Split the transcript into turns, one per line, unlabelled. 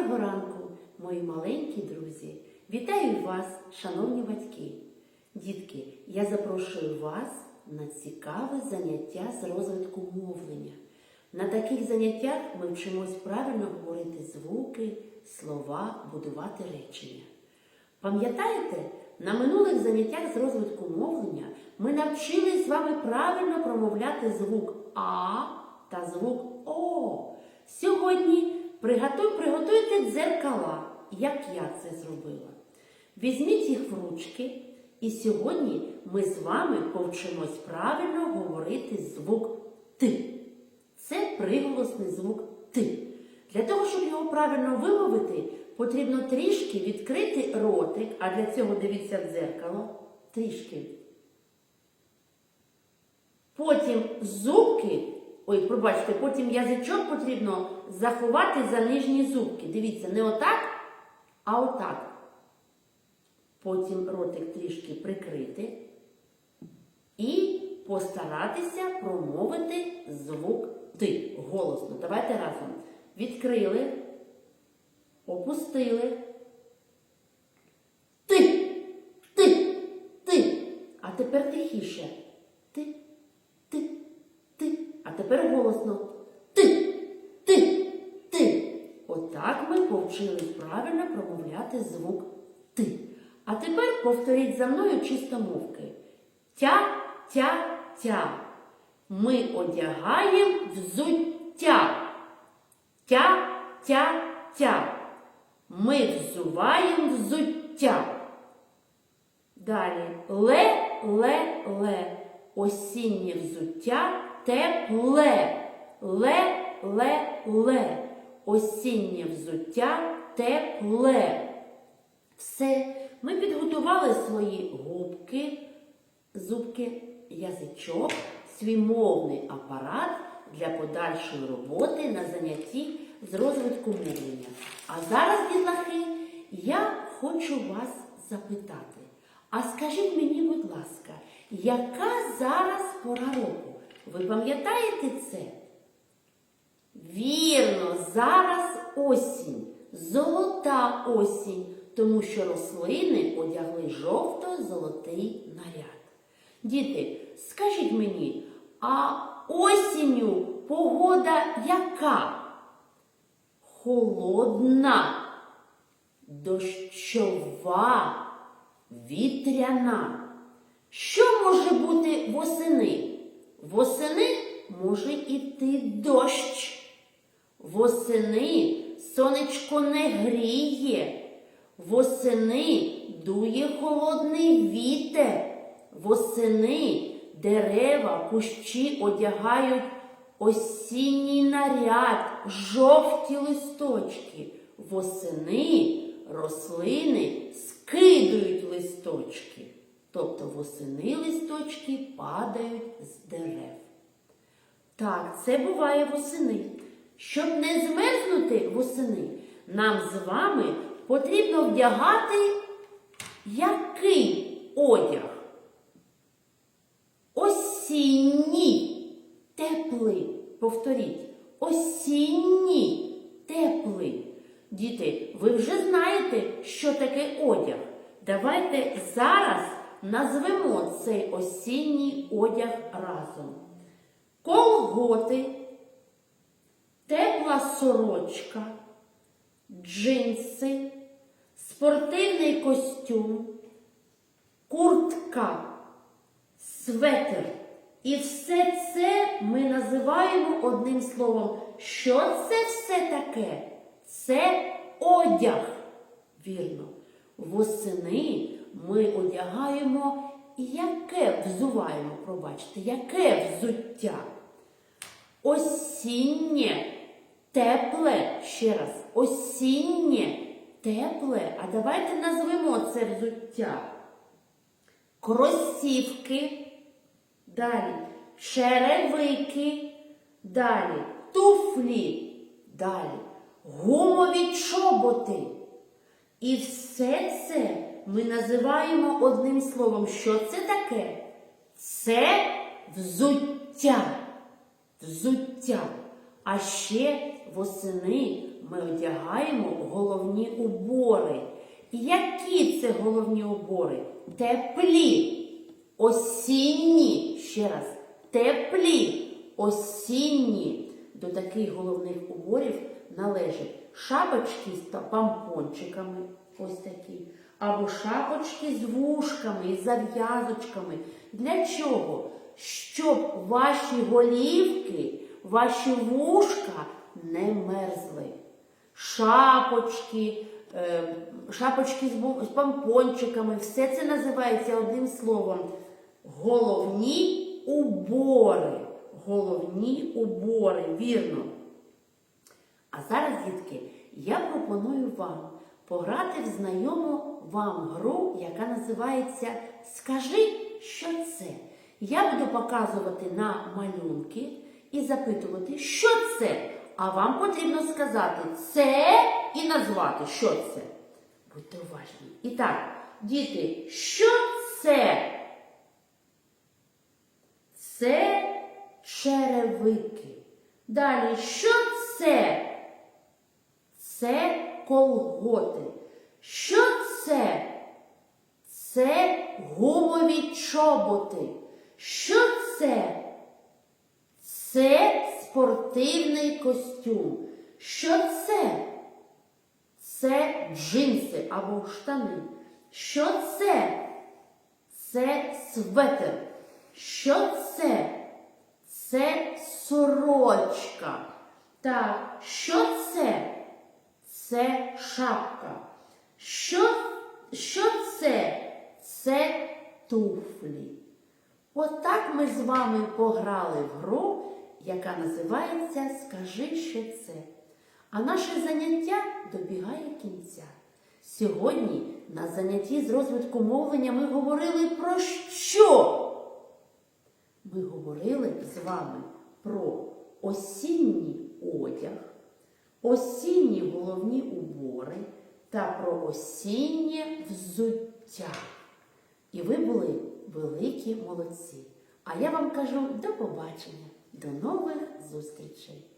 Доброго ранку, мої маленькі друзі! Вітаю вас, шановні батьки! Дітки, я запрошую вас на цікаве заняття з розвитку мовлення. На таких заняттях ми вчимось правильно говорити звуки, слова, будувати речення. Пам'ятаєте, на минулих заняттях з розвитку мовлення ми навчились з вами правильно промовляти звук А та звук О. Сьогодні приготуй, приготуйте дзеркала, як я це зробила. Візьміть їх в ручки, і сьогодні ми з вами повчимось правильно говорити звук Т. Це приголосний звук Т. Для того, щоб його правильно вимовити, потрібно трішки відкрити ротик, а для цього дивіться в дзеркало. Трішки. Потім зубки, ой, пробачте, потім язичок потрібно заховати за нижні зубки. Дивіться, не отак, а отак. Потім ротик трішки прикрити і постаратися промовити звук Т голосно. Давайте разом. Відкрили, опустили. Ти, ти, ти. А тепер тихіше. Ти, ти, ти. Тепер голосно. Ти, ти, ти. Отак ми повчились правильно промовляти звук Ти. А тепер повторіть за мною чистомовки. Тя, тя, тя. Ми одягаємо взуття. Тя, тя, тя. Ми взуваємо взуття. Далі ле, ле, ле. Осіннє взуття тепле. Ле, ле, ле. Осіннє взуття тепле. Все, ми підготували свої губки, зубки, язичок, свій мовний апарат для подальшої роботи на занятті з розвитку мовлення. А зараз, дітлахи, я хочу вас запитати. А скажіть мені, будь ласка, яка зараз пора року? Ви пам'ятаєте це? Вірно, зараз осінь, золота осінь, тому що рослини одягли жовто-золотий наряд. Діти, скажіть мені, а осінню погода яка? Холодна, дощова, вітряна. Що може бути восени? Восени може іти дощ. Восени сонечко не гріє. Восени дує холодний вітер. Восени дерева, кущі одягають осінній наряд, жовті листочки. Восени рослини скидують листочки. Тобто восени листочки падають з дерев. Так, це буває восени. Щоб не змерзнути восени, нам з вами потрібно вдягати який одяг? Осінній, теплий. Повторіть, осінній, теплий. Діти, ви вже знаєте, що таке одяг. Давайте зараз назвемо цей осінній одяг разом. Колготи, тепла сорочка, джинси, спортивний костюм, куртка, светр. І все це ми називаємо одним словом. Що це все таке? Це одяг. Вірно. Восени ми одягаємо яке взуваємо, пробачте, яке взуття? Осіннє, тепле, ще раз, осіннє, тепле. А давайте назвемо це взуття. Кросівки, далі черевики, далі туфлі, далі гумові чоботи. І все це ми називаємо одним словом. Що це таке? Це взуття. Взуття. А ще восени ми одягаємо головні убори. Які це головні убори? Теплі, осінні, ще раз, теплі, осінні. До таких головних уборів належать шапочки з помпончиками, ось такі, або шапочки з вушками і зав'язочками. Для чого? Щоб ваші голівки, ваші вушка не мерзли. Шапочки, е, шапочки з помпончиками, все це називається одним словом. Головні убори. Головні убори, вірно. А зараз, дітки, я пропоную вам пограти в знайому вам гру, яка називається Скажи, що це. Я буду показувати на малюнки і запитувати, що це. А вам потрібно сказати це і назвати, що це. Будьте уважні. І так, діти, що це? Це черевики. Далі, що це? Це колготи. Що це? Це гумові чоботи. Що це? Це спортивний костюм. Що це? Це джинси або штани. Що це? Це светр. Що це? Це сорочка. Так, що це? Це шапка. Що, що це? Це туфлі. Отак ми з вами пограли в гру, яка називається Скажи, що це. А наше заняття добігає кінця. Сьогодні на занятті з розвитку мовлення ми говорили про що? Ми говорили з вами про осінній одяг, осінні головні убори та про осіннє взуття. І ви були великі молодці. А я вам кажу до побачення, до нових зустрічей!